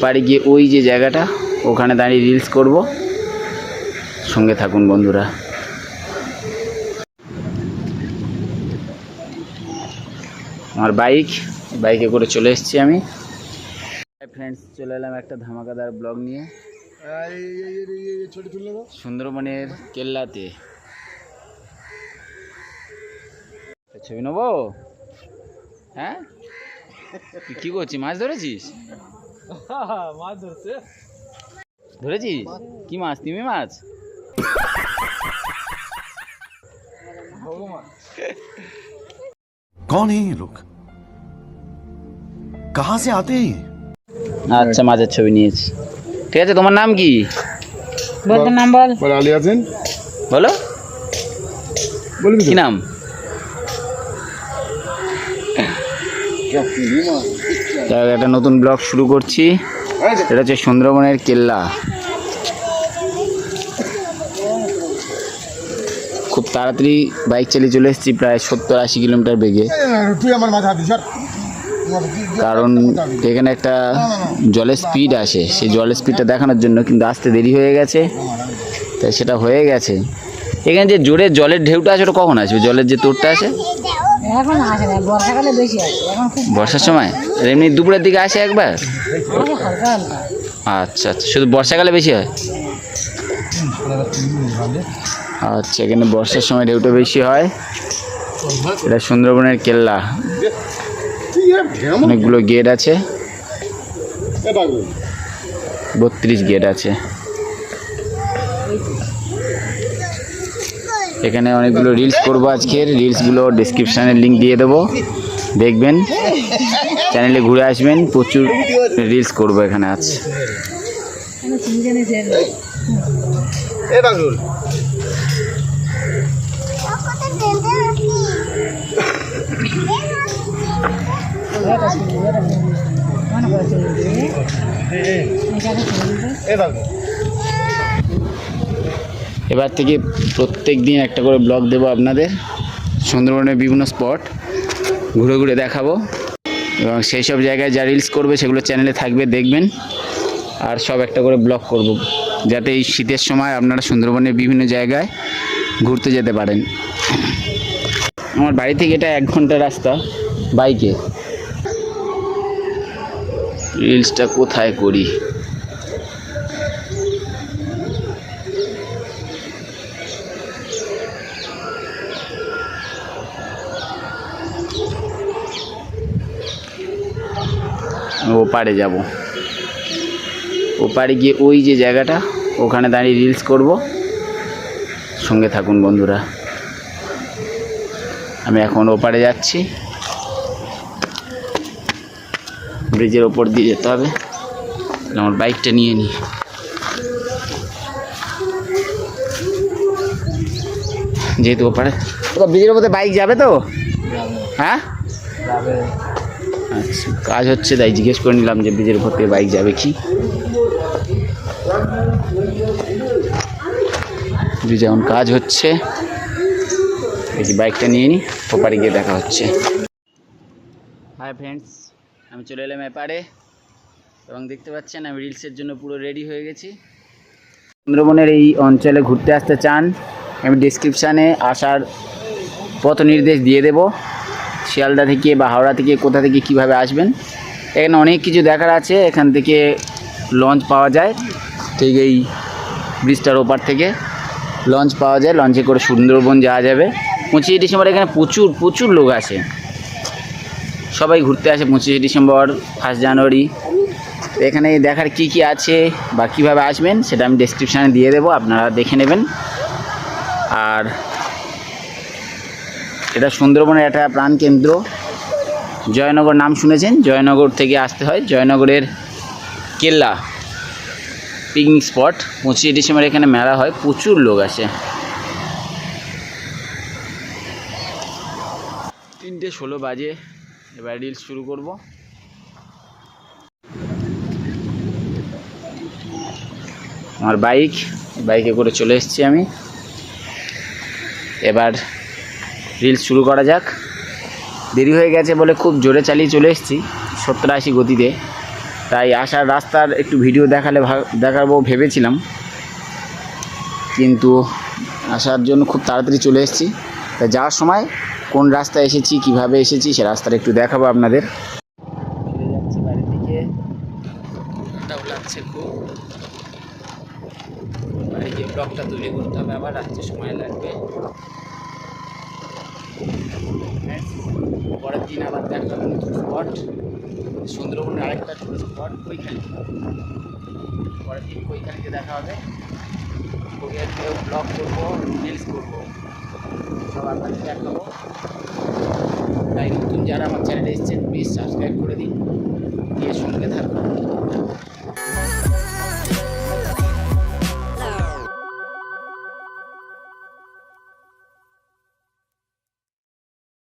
ওপারে গিয়ে ওই যে জায়গাটা ওখানে দাঁড়িয়ে রিলস করব। সঙ্গে থাকুন বন্ধুরা। আমার বাইক বাইকে করে চলে এসেছি আমি। ফ্রেন্ডস চলে এলাম একটা ধামাকাদার ব্লগ নিয়ে। সুন্দরবনের কেল্লাতে। ছবি নেব? হ্যাঁ? তুই কি করছিস? মাছ ধরেছিস? মাছ ধরছে ধরেছিস কি মাছ তিমি মাছ कौन है ये लोग कहां से आते हैं ये আচ্ছা মাছের ছবি নিয়েছি ঠিক আছে তোমার নাম কি বলতে নাম বল বল আলী আছেন বলো বলবি কি নাম যাই হোক, একটা নতুন ব্লগ শুরু করছি। এটা হচ্ছে সুন্দরবনের কেল্লা। খুব তাড়াতাড়ি বাইক চালিয়ে চলে এসেছি, প্রায় সত্তর আশি কিলোমিটার বেগে। কারণ এখানে একটা জলের স্পিড আসে। সেই জলের স্পিডটা দেখানোর জন্য কিন্তু আসতে দেরি হয়ে গেছে। তাই সেটা হয়ে গেছে। এখানে যে জোরে জলের ঢেউটা আছে, ওটা কখন আসবে? জলের যে তোরটা আসে এখন আসে না বর্ষাকালে বেশি আসে এখন খুব বর্ষার সময়? এমনি দুপুরের দিকে আসে একবার? হালকা হালকা। আচ্ছা আচ্ছা শুধু বর্ষাকালে বেশি হয়? আচ্ছা এখানে বর্ষার সময় ঢেউটা বেশি হয়। এটা সুন্দরবনের কেল্লা। অনেকগুলো গেট আছে। বত্রিশ গেট আছে। এখানে অনেকগুলো রিলস করব আজকের। রিলসগুলো ডিসক্রিপশানের লিঙ্ক দিয়ে দেবো। দেখবেন। চ্যানেলে ঘুরে আসবেন। প্রচুর রিলস করব এখানে আজ। এ এবার থেকে প্রত্যেক দিন একটা করে ব্লগ দেবো আপনাদের। সুন্দরবনের বিভিন্ন স্পট ঘুরে ঘুরে দেখাবো। এবং সেই সব জায়গায় যা রিলস করবে সেগুলো চ্যানেলে থাকবে, দেখবেন। আর সব একটা করে ব্লগ করব, যাতে এই শীতের সময় আপনারা সুন্দরবনের বিভিন্ন জায়গায় ঘুরতে যেতে পারেন। আমার বাড়ি থেকে এটা এক ঘণ্টা রাস্তা বাইকে। রিলসটা কোথায় করি? ওপারে যাব। ওপারে গিয়ে ওই যে জায়গাটা ওখানে দাঁড়িয়ে রিলস করব। সঙ্গে থাকুন বন্ধুরা। আমি এখন ওপারে যাচ্ছি। ব্রিজের ওপর দিয়ে যেতে হবে। আমার বাইকটা নিয়ে নিই। যেহেতু ওপারে তো ব্রিজের ওপরে বাইক যাবে তো? হ্যাঁ? কাজ হচ্ছে, তাই জিজ্ঞেস করে নিলাম যে ব্রিজের উপর বাইক যাবে কি। ব্রিজে এখন কাজ হচ্ছে। দেখি বাইকটা নিয়ে নিই ওপারে গিয়ে দেখা হচ্ছে। হাই ফ্রেন্ডস আমি চলে এলাম এপারে। এবং দেখতে পাচ্ছেন, আমি রিলসের জন্য পুরো রেডি হয়ে গেছি। সুন্দরবনের এই অঞ্চলে ঘুরতে আসতে চান, আমি ডিসক্রিপশানে আসার পথ নির্দেশ দিয়ে দেবো। শিয়ালদা থেকে বা হাওড়া থেকে কোথা থেকে কীভাবে আসবেন? এখানে অনেক কিছু দেখার আছে, এখান থেকে লঞ্চ পাওয়া যায়, ঠিক এই ব্রিজটার ওপার থেকে লঞ্চ পাওয়া যায়, লঞ্চে করে সুন্দরবন যাওয়া যাবে। পঁচিশে ডিসেম্বর এখানে প্রচুর প্রচুর লোক আসে। সবাই ঘুরতে আসে পঁচিশে ডিসেম্বর, ফার্স্ট জানুয়ারি। এখানে দেখার কি কি আছে বা কীভাবে আসবেন, সেটা আমি ডেসক্রিপশানে দিয়ে দেবো, আপনারা দেখে নেবেন। আর এটা সুন্দরবনের একটা প্রাণকেন্দ্র জয়নগর নাম শুনেছেন? জয়নগর থেকে আসতে হয়। জয়নগরের কেল্লা পিকনিক স্পট পঁচিশে ডিসেম্বর এখানে মেলা হয়। প্রচুর লোক আসে। তিনটে ষোলো বাজে। এবার রিলস শুরু করব। আমার বাইক বাইকে করে চলে এসেছি আমি। এবার রিলস শুরু করা যাক। দেরি হয়ে গেছে বলে খুব জোরে চালিয়ে চলে এসেছি সত্তর আশি গতিতে। তাই আসার রাস্তার একটু ভিডিও দেখালে দেখাবো ভেবেছিলাম। কিন্তু আসার জন্য খুব তাড়াতাড়ি চলে এসেছি। তা যাওয়ার সময় কোন রাস্তায় এসেছি, কীভাবে এসেছি, সে রাস্তাটা একটু দেখাবো আপনাদের। ব্লগটা তৈরি করতে হবে আবার রাত্রে সময় লাগবে। পরের দিন আবার দেখা নতুন স্পট সুন্দরবনের আরেকটা ছোটো স্পট কৈখালি পরের দিন কৈখালিতে দেখা হবে। কৈখালিতেও ব্লগ করব রিলস করব। সব আপনাদের দেখাবো। তাই নতুন যারা আমার চ্যানেলে এসেছেন প্লিজ সাবস্ক্রাইব করে দিন। দিয়ে থাকুন